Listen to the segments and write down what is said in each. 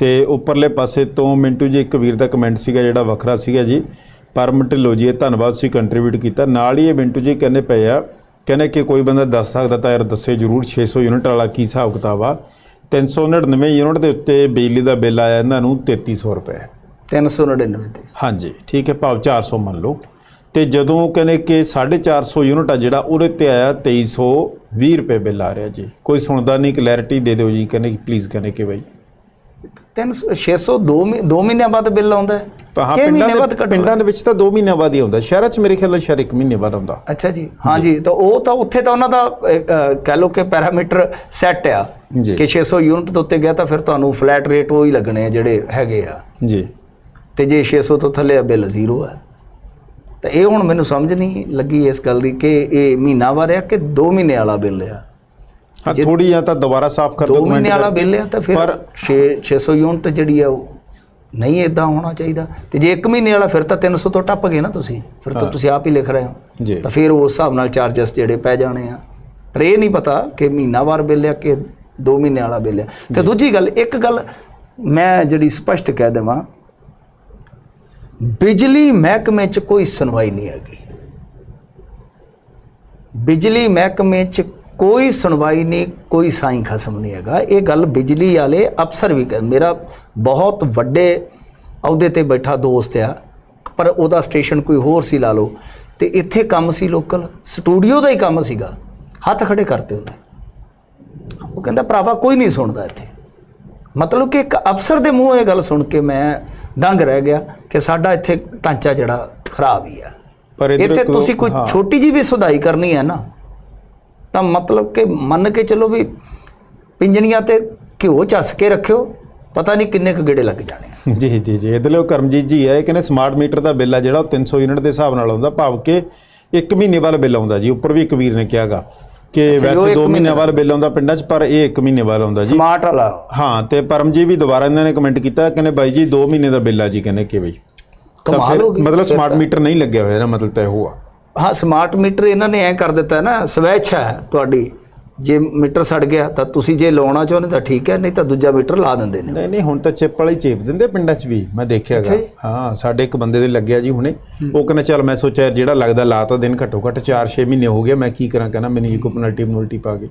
ਤੇ ਉੱਪਰਲੇ ਪਾਸੇ ਤੋਂ ਮਿੰਟੂ ਜੀ ਇੱਕ ਵੀਰ ਦਾ ਕਮੈਂਟ ਸੀਗਾ ਜਿਹੜਾ ਵੱਖਰਾ ਸੀਗਾ ਜੀ। ਪਰਮ ਢਿੱਲੋਂ ਜੀ ਇਹ ਧੰਨਵਾਦ ਤੁਸੀਂ ਕੰਟਰੀਬਿਊਟ ਕੀਤਾ। ਨਾਲ ਹੀ ਇਹ ਮਿੰਟੂ ਜੀ ਕਹਿੰਦੇ ਪਏ ਆ ਕਹਿੰਦੇ ਕਿ ਕੋਈ ਬੰਦਾ ਦੱਸ ਸਕਦਾ ਤਾਂ ਯਾਰ ਦੱਸੇ ਜਰੂਰ 600 ਯੂਨਿਟ ਵਾਲਾ ਕੀ ਹਿਸਾਬ ਕਿਤਾਬ ਆ? 399 ਯੂਨਿਟ ਦੇ ਉੱਤੇ ਬਿਜਲੀ ਦਾ ਬਿੱਲ ਆਇਆ ਇਹਨਾਂ ਨੂੰ 3300 ਰੁਪਏ। 399 ਤੇ। ਹਾਂਜੀ ਠੀਕ ਹੈ ਭਾਵ 400 ਮੰਨ ਲਓ। ਤੇ ਜਦੋਂ ਕਹਿੰਦੇ ਕਿ 450 ਯੂਨਿਟ ਆ ਜਿਹੜਾ ਉਹਦੇ ਤੇ ਆਇਆ 2320 ਰੁਪਏ ਬਿੱਲ ਆ ਰਿਹਾ ਜੀ। ਕੋਈ ਸੁਣਦਾ ਨਹੀਂ ਕਲੈਰਿਟੀ ਦੇ ਦਿਓ ਜੀ ਕਹਿੰਦੇ ਪਲੀਜ਼ ਕਹਿੰਦੇ ਕਿ ਬਾਈ। 300 602 2 ਮਹੀਨਿਆਂ ਬਾਅਦ ਬਿੱਲ ਆਉਂਦਾ ਹੈ? ਹਾਂ ਕਿ ਪਿੰਡਾਂ ਮਹੀਨੇ ਬਾਅਦ ਦੇ? ਪਿੰਡਾਂ ਦੇ ਵਿੱਚ ਤਾਂ 2 ਮਹੀਨਿਆਂ ਬਾਅਦ ਹੀ ਆਉਂਦਾ। ਸ਼ਹਿਰਾਂ 'ਚ ਮੇਰੇ ਖਿਆਲ ਨਾਲ ਸ਼ਾਇਦ 1 ਮਹੀਨੇ ਬਾਅਦ ਆਉਂਦਾ। ਅੱਛਾ ਜੀ। ਹਾਂ ਜੀ ਤਾਂ ਉਹ ਤਾਂ ਉੱਥੇ ਤਾਂ ਉਹਨਾਂ ਦਾ ਕਹਿ ਲਓ ਕਿ ਪੈਰਾਮੀਟਰ ਸੈੱਟ ਆ। ਜੀ। ਕਿ 600 ਯੂਨਿਟ ਦੇ ਉੱਤੇ ਗਿਆ ਤਾਂ ਫਿਰ ਤੁਹਾਨੂੰ ਫਲੈਟ ਰੇਟ ਉਹ ਹੀ ਲੱਗਣੇ ਆ ਜਿਹੜੇ ਹੈਗੇ ਆ। ਜੀ। ਤੇ ਜੇ 600 ਤੋਂ ਥੱਲੇ ਆ ਬਿੱਲ ਜ਼ੀਰੋ ਹੈ ਤਾਂ ਇਹ ਹੁਣ ਮੈਨੂੰ ਸਮਝ ਨਹੀਂ ਲੱਗੀ ਇਸ ਗੱਲ ਦੀ ਕਿ ਇਹ ਮਹੀਨਾਵਾਰ ਆ ਕਿ 2 ਮਹੀਨੇ ਵਾਲਾ ਬਿੱਲ ਆ। ਹਾਂ ਥੋੜੀ ਜਾਂ ਤਾਂ ਦੁਬਾਰਾ ਸਾਫ਼ ਕਰ 2 ਦਿਓ ਮਹੀਨੇ ਵਾਲਾ। ਬਿੱਲ ਆ ਤਾਂ ਫਿਰ ਪਰ 6 600 ਯੂਨਿਟ ਜਿਹੜੀ ਆ ਉਹ ਨਹੀਂ ਇਦਾਂ ਹੋਣਾ ਚਾਹੀਦਾ। ਤੇ ਜੇ 1 ਮਹੀਨੇ ਵਾਲਾ ਫਿਰ ਤਾਂ 300 ਤੋਂ ਟੱਪ ਗਏ ਨਾ ਤੁਸੀਂ ਫਿਰ ਤਾਂ ਤੁਸੀਂ ਆਪ ਹੀ ਲਿਖ ਰਹੇ ਹੋ। ਤਾਂ ਫਿਰ ਉਸ ਹਿਸਾਬ ਨਾਲ ਚਾਰजेस ਜਿਹੜੇ ਪੈ ਜਾਣੇ ਆ। ਪਰ ਇਹ ਨਹੀਂ ਪਤਾ ਕਿ ਮਹੀਨਾਵਾਰ ਬਿੱਲ ਆ ਕਿ 2 ਮਹੀਨੇ ਵਾਲਾ ਬਿੱਲ ਆ। ਤੇ ਦੂਜੀ ਗੱਲ ਇੱਕ ਗੱਲ ਮੈਂ ਜਿਹੜੀ ਸਪਸ਼ਟ ਕਹਿ ਦੇਵਾਂ ਬਿਜਲੀ ਮਹਿਕਮੇ 'ਚ ਕੋਈ ਸੁਣਵਾਈ ਨਹੀਂ ਹੈਗੀ। ਬਿਜਲੀ ਮਹਿਕਮੇ 'ਚ ਕੋਈ ਸੁਣਵਾਈ ਨਹੀਂ ਕੋਈ ਸਾਈਂ ਖਸਮ ਨਹੀਂ ਹੈਗਾ। ਇਹ ਗੱਲ ਬਿਜਲੀ ਵਾਲੇ ਅਫਸਰ ਵੀ ਕਹਿ ਮੇਰਾ ਬਹੁਤ ਵੱਡੇ ਅਹੁਦੇ ਤੇ ਬੈਠਾ ਦੋਸਤ ਆ ਪਰ ਉਹਦਾ ਸਟੇਸ਼ਨ ਕੋਈ ਹੋਰ ਸੀ ਲਾ ਲਓ। ਤੇ ਇੱਥੇ ਕੰਮ ਸੀ ਲੋਕਲ ਸਟੂਡੀਓ ਦਾ ਹੀ ਕੰਮ ਸੀਗਾ। ਹੱਥ ਖੜੇ ਕਰਤੇ ਉਹਨੇ। ਉਹ ਕਹਿੰਦਾ ਭਰਾਵਾ ਕੋਈ ਨਹੀਂ ਸੁਣਦਾ ਇੱਥੇ। ਮਤਲਬ ਕਿ ਇੱਕ ਅਫਸਰ ਦੇ ਮੂੰਹੋਂ ਇਹ ਗੱਲ ਸੁਣ ਕੇ ਮੈਂ ਦੰਗ ਰਹਿ ਗਿਆ ਕਿ ਸਾਡਾ ਇੱਥੇ ਢਾਂਚਾ ਜਿਹੜਾ ਖਰਾਬ ਹੀ ਆ। ਪਰ ਇੱਥੇ ਤੁਸੀਂ ਕੋਈ। ਛੋਟੀ ਜੀ ਵੀ ਸੁਧਾਈ ਕਰਨੀ ਹੈ ਨਾ। ਤਾਂ ਮਤਲਬ ਕਿ ਮੰਨ ਕੇ ਚੱਲੋ ਵੀ ਪਿੰਜਣੀਆਂ ਤੇ ਘਿਓ ਚੱਸ ਕੇ ਰੱਖਿਓ ਪਤਾ ਨਹੀਂ ਕਿੰਨੇ ਕੁ ਗੇੜੇ ਲੱਗ ਜਾਣੇ। ਜੀ ਜੀ ਜੀ। ਇਹਦੇ ਲਈ ਕਰਮਜੀਤ ਜੀ ਹੈ ਕਹਿੰਦੇ ਸਮਾਰਟ ਮੀਟਰ ਦਾ ਬਿੱਲ ਆ ਜਿਹੜਾ ਉਹ 300 ਯੂਨਿਟ ਦੇ ਹਿਸਾਬ ਨਾਲ ਆਉਂਦਾ ਭਾਵ ਕਿ 1 ਮਹੀਨੇ ਬਾਅਦ ਬਿੱਲ ਆਉਂਦਾ ਜੀ। ਉੱਪਰ ਵੀ ਇੱਕ ਵੀਰ ਨੇ ਕਿਹਾਗਾ ਕਿ ਵੈਸੇ ਇੱਕ 2 ਮਹੀਨੇ ਬਾਅਦ ਬਿੱਲ ਆਉਂਦਾ ਪਿੰਡਾਂ 'ਚ ਪਰ ਇਹ 1 ਮਹੀਨੇ ਬਾਅਦ ਆਉਂਦਾ ਜੀ। ਸਮਾਰਟ ਵਾਲਾ। ਹਾਂ ਤੇ ਪਰਮ ਜੀ ਵੀ ਦੁਬਾਰਾ ਇਹਨਾਂ ਨੇ ਕਮੈਂਟ ਕੀਤਾ ਕਹਿੰਦੇ ਬਾਈ ਜੀ 2 ਮਹੀਨੇ ਦਾ ਬਿੱਲ ਆ ਜੀ ਕਹਿੰਦੇ ਕਿ ਬਈ। ਤਾਂ ਕਮਾਲ ਫਿਰ ਹੋ ਗਈ। ਮਤਲਬ ਸਮਾਰਟ। ਮੀਟਰ ਨਹੀਂ ਲੱਗਿਆ ਹੋਇਆ ਨਾ ਮਤਲਬ ਤਾਂ ਇਹ ਆ ਹਾਂ ਸਮਾਰਟ ਮੀਟਰ ਇਹਨਾਂ ਨੇ ਐ ਕਰ ਦਿੱਤਾ ਨਾ ਸਵੈਛਾ ਹੈ ਤੁਹਾਡੀ। ਜੇ ਮੀਟਰ ਸੜ ਗਿਆ ਤਾਂ ਤੁਸੀਂ ਜੇ ਲਾਉਣਾ ਚਾਹੁੰਦੇ ਤਾਂ ਠੀਕ ਹੈ ਨਹੀਂ ਤਾਂ ਦੂਜਾ ਮੀਟਰ ਲਾ ਦਿੰਦੇ ਨੇ। ਨਹੀਂ ਨਹੀਂ ਹੁਣ ਤਾਂ ਚਿੱਪ ਵਾਲੀ ਚੇਪ ਦਿੰਦੇ ਪਿੰਡਾਂ 'ਚ ਵੀ ਮੈਂ ਦੇਖਿਆਗਾ। ਹਾਂ ਸਾਡੇ ਇੱਕ ਬੰਦੇ ਦੇ ਲੱਗਿਆ ਜੀ ਹੁਣੇ। ਉਹ ਕਹਿੰਦਾ ਚੱਲ ਮੈਂ ਸੋਚਿਆ ਜਿਹੜਾ ਲੱਗਦਾ ਲਾ ਤਾਂ ਦਿਨ ਘੱਟੋ ਘੱਟ 4-6 ਮਹੀਨੇ ਹੋ ਗਏ ਮੈਂ ਕੀ ਕਰਾਂ? ਕਹਿੰਦਾ ਮੈਨੂੰ ਜੀ ਪੈਨਲਟੀ ਪੈਨਲਟੀ ਪਾ ਕੇ।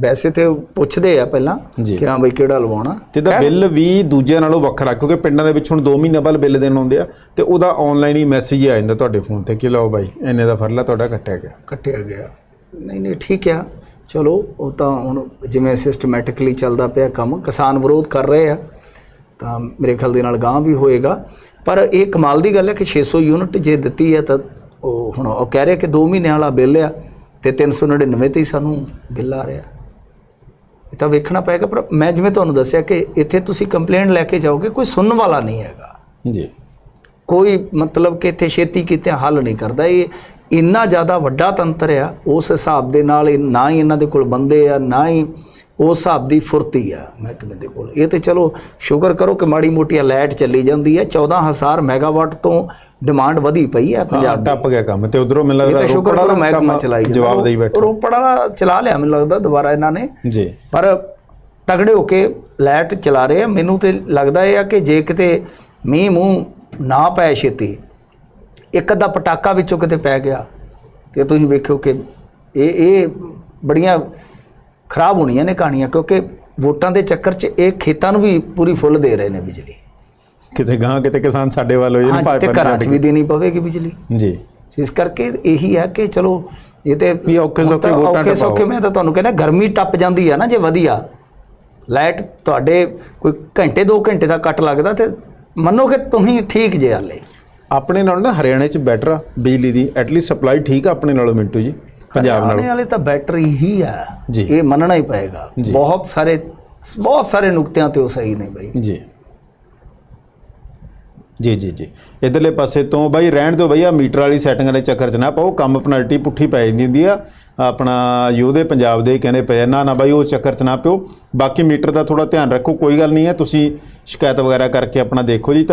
ਵੈਸੇ ਤੇ ਪੁੱਛਦੇ ਆ ਪਹਿਲਾਂ। ਕਿ ਹਾਂ ਬਈ ਕਿਹੜਾ ਲਵਾਉਣਾ। ਤੇ ਦਾ ਬਿੱਲ ਵੀ ਦੂਜਿਆਂ ਨਾਲੋਂ ਵੱਖਰਾ ਕਿਉਂਕਿ ਪਿੰਡਾਂ ਦੇ ਵਿੱਚ ਹੁਣ 2 ਮਹੀਨੇ ਬਾਅਦ ਬਿੱਲ ਦੇਣ ਆਉਂਦੇ ਆ ਤੇ ਉਹਦਾ ਆਨਲਾਈਨ ਹੀ ਮੈਸੇਜ ਆ ਜਾਂਦਾ ਤੁਹਾਡੇ ਫੋਨ ਤੇ ਕਿ ਲਓ ਬਾਈ ਇੰਨੇ ਦਾ ਫਰਲਾ ਤੁਹਾਡਾ ਕੱਟਿਆ ਗਿਆ। ਕੱਟਿਆ ਗਿਆ। ਨਹੀਂ ਨਹੀਂ ਠੀਕ ਆ। ਚਲੋ ਉਹ ਤਾਂ ਹੁਣ ਜਿਵੇਂ ਸਿਸਟਮੈਟਿਕਲੀ ਚੱਲਦਾ ਪਿਆ ਕੰਮ ਕਿਸਾਨ ਵਿਰੋਧ ਕਰ ਰਹੇ ਆ ਤਾਂ ਮੇਰੇ ਖਿਆਲ ਦੇ ਨਾਲ ਗਾਂ ਵੀ ਹੋਏਗਾ। ਪਰ ਇਹ ਕਮਾਲ ਦੀ ਗੱਲ ਹੈ ਕਿ 600 ਯੂਨਿਟ ਜੇ ਦਿੱਤੀ ਹੈ ਤਾਂ ਉਹ ਹੁਣ ਉਹ ਕਹਿ ਰਿਹਾ ਕਿ 2 ਮਹੀਨਿਆਂ ਵਾਲਾ ਬਿੱਲ ਆ। ਤੇ 399 ਤੇ ਹੀ ਸਾਨੂੰ ਬਿੱਲ ਆ ਰਿਹਾ। ਇਹ ਤਾਂ ਵੇਖਣਾ ਪਏਗਾ ਪਰ ਮੈਂ ਜਿਵੇਂ ਤੁਹਾਨੂੰ ਦੱਸਿਆ ਕਿ ਇੱਥੇ ਤੁਸੀਂ ਕੰਪਲੇਂਟ ਲੈ ਕੇ ਜਾਓਗੇ ਕੋਈ ਸੁਣਨ ਵਾਲਾ ਨਹੀਂ ਹੈਗਾ। ਜੀ। ਕੋਈ ਮਤਲਬ ਕਿ ਇੱਥੇ ਛੇਤੀ ਕਿਤੇ ਹੱਲ ਨਹੀਂ ਕਰਦਾ। ਇਹ ਇੰਨਾ ਜ਼ਿਆਦਾ ਵੱਡਾ ਤੰਤਰ ਆ ਉਸ ਹਿਸਾਬ ਦੇ ਨਾਲ ਨਾ ਹੀ ਇਹਨਾਂ ਦੇ ਕੋਲ ਬੰਦੇ ਆ ਨਾ ਹੀ ਉਸ ਹਿਸਾਬ ਦੀ ਫੁਰਤੀ ਆ ਮਹਿਕਮੇ ਦੇ ਕੋਲ। ਇਹ ਤੇ ਚਲੋ ਸ਼ੁਕਰ ਕਰੋ ਕਿ ਮਾੜੀ ਮੋਟੀ ਲਾਈਟ ਚੱਲੀ ਜਾਂਦੀ ਹੈ। 14000 ਮੈਗਾਵਾਟ ਤੋਂ ਡਿਮਾਂਡ ਵਧੀ ਪਈ ਹੈ ਪੰਜਾਬ ਦੀ। ਟੱਪ ਗਿਆ ਕੰਮ ਤੇ ਉਧਰੋਂ ਮੈਨੂੰ ਲੱਗਦਾ ਰੋਪੜ ਵਾਲਾ ਮਹਿਕਮਾ ਕੰਮ ਚਲਾਈ। ਜਵਾਬ ਦੇਈ ਬੈਠਾ। ਰੋਪੜ ਵਾਲਾ ਚਲਾ ਲਿਆ ਮੈਨੂੰ ਲੱਗਦਾ ਦੁਬਾਰਾ ਇਹਨਾਂ ਨੇ। ਜੀ। ਪਰ ਤਗੜੇ ਹੋ ਕੇ ਲਾਈਟ ਚਲਾ ਰਹੇ ਆ। ਮੈਨੂੰ ਤੇ ਲੱਗਦਾ ਇਹ ਆ ਕਿ ਜੇ ਕਿਤੇ ਮੀਂਹ ਮੂੰਹ ਨਾ ਪੈ ਛੇਤੀ ਇੱਕ ਅੱਧਾ ਪਟਾਕਾ ਵਿੱਚੋਂ ਕਿਤੇ ਪੈ ਗਿਆ ਤੇ ਤੁਸੀਂ ਵੇਖਿਓ ਕਿ ਇਹ ਇਹ ਬੜੀਆਂ ਖਰਾਬ ਹੋਣੀਆਂ ਨੇ ਕਹਾਣੀਆਂ ਕਿਉਂਕਿ ਵੋਟਾਂ ਦੇ ਚੱਕਰ 'ਚ ਇਹ ਖੇਤਾਂ ਨੂੰ ਵੀ ਪੂਰੀ ਫੁੱਲ ਦੇ ਰਹੇ ਨੇ ਬਿਜਲੀ। ਕਿਤੇ ਗਾਂ ਕਿਤੇ ਕਿਸਾਨ ਸਾਡੇ ਵੱਲ ਹੋ ਜਾਣ ਹਾਂ ਤੇ ਘਰਾਂ 'ਚ ਵੀ ਦੇਣੀ ਪਵੇਗੀ ਬਿਜਲੀ? ਜੀ। ਇਸ ਕਰਕੇ ਇਹੀ ਹੈ ਕਿ ਚਲੋ ਇਹ ਤੇ ਵੀ ਔਖੇ ਸੌਖੇ ਵੋਟਾਂ ਔਖੇ ਸੌਖੇ ਟਪਾਓ। ਮੈਂ ਤਾਂ ਤੁਹਾਨੂੰ ਕਹਿੰਦਾ ਗਰਮੀ ਟੱਪ ਜਾਂਦੀ ਆ ਨਾ ਜੇ ਵਧੀਆ। ਲਾਈਟ ਤੁਹਾਡੇ ਕੋਈ ਘੰਟੇ 2 ਘੰਟੇ ਦਾ ਕੱਟ ਲੱਗਦਾ ਤੇ ਮੰਨੋ ਕਿ ਤੁਸੀਂ ਠੀਕ ਜੇ ਹਾਲੇ। ਆਪਣੇ ਨਾਲ ਨਾ ਹਰਿਆਣੇ 'ਚ ਬੈਟਰ ਆ ਬਿਜਲੀ ਦੀ ਐਟਲੀਸਟ ਸਪਲਾਈ ਠੀਕ ਆ ਆਪਣੇ ਨਾਲੋਂ ਮਿੰਟੂ ਜੀ ਪੰਜਾਬ ਨਾਲੋਂ। ਵਾਲੇ ਤਾਂ ਬੈਟਰੀ ਹੀ ਆ। ਇਹ ਮੰਨਣਾ ਹੀ ਪਏਗਾ। ਬਹੁਤ ਸਾਰੇ ਬਹੁਤ ਸਾਰੇ ਨੁਕਤਿਆਂ ਤੇ ਉਹ ਸਹੀ ਨੇ ਬਈ। ਜੀ। ਜੀ ਜੀ ਜੀ। ਇਧਰਲੇ ਪਾਸੇ ਤੋਂ ਬਾਈ, ਰਹਿਣ ਦਿਓ ਬਈਆ ਮੀਟਰ ਵਾਲੀ ਸੈਟਿੰਗ ਵਾਲੇ ਚੱਕਰ 'ਚ ਨਾ ਪਾਓ। ਕੰਮ ਪੈਨਲਟੀ ਪੁੱਠੀ ਪੈ ਜਾਂਦੀ ਹੁੰਦੀ ਆ। ਆਪਣਾ ਯੋਧੇ ਪੰਜਾਬ ਦੇ ਕਹਿੰਦੇ ਪਏ ਨਾ ਨਾ ਬਾਈ, ਉਹ ਚੱਕਰ 'ਚ ਨਾ ਪਿਓ। ਬਾਕੀ ਮੀਟਰ ਦਾ ਥੋੜਾ ਧਿਆਨ ਰੱਖੋ, ਕੋਈ ਗੱਲ ਨਹੀਂ ਹੈ। ਤੁਸੀਂ ਸ਼ਿਕਾਇਤ ਵਗੈਰਾ ਕਰਕੇ ਆਪਣਾ ਦੇਖੋ ਜੀ। ਤਾਂ